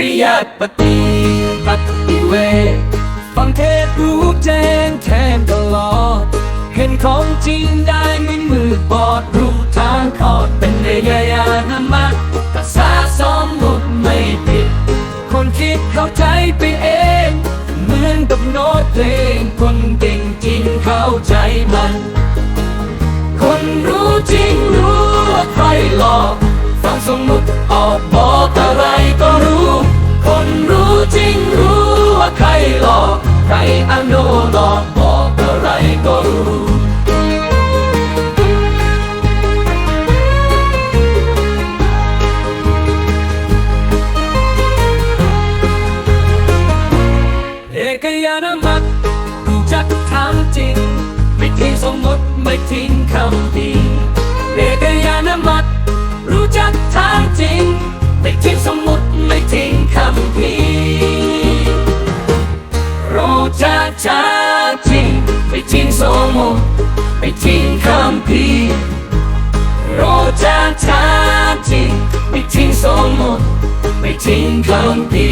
ริยัติปฏิบัติเวฟังเทศรู้แจ้งแทนตลอด เห็นของจริงได้ไม่มือบอดรู้ทางขอดเป็นเนยยานามะกษาสมมุติไม่ผิด คนคิดเข้าใจไปเอง เหมือนกับโน้ตเพลงคนเก่ง ใครอนุหลอกบอกอะไรก็รู้เอกยานามัตรู้จักทางจริง ไม่ทิ้งสมมติไม่ทิ้งคำดีเอกยานามัตรู้จักทางจริง ไม่ทิ้งสม ทิ้งสมมติไม่ทิ้งคำพีรู้จักทาทิ้งไม่ทิ้งสมมติไม่ทิ้งคำพี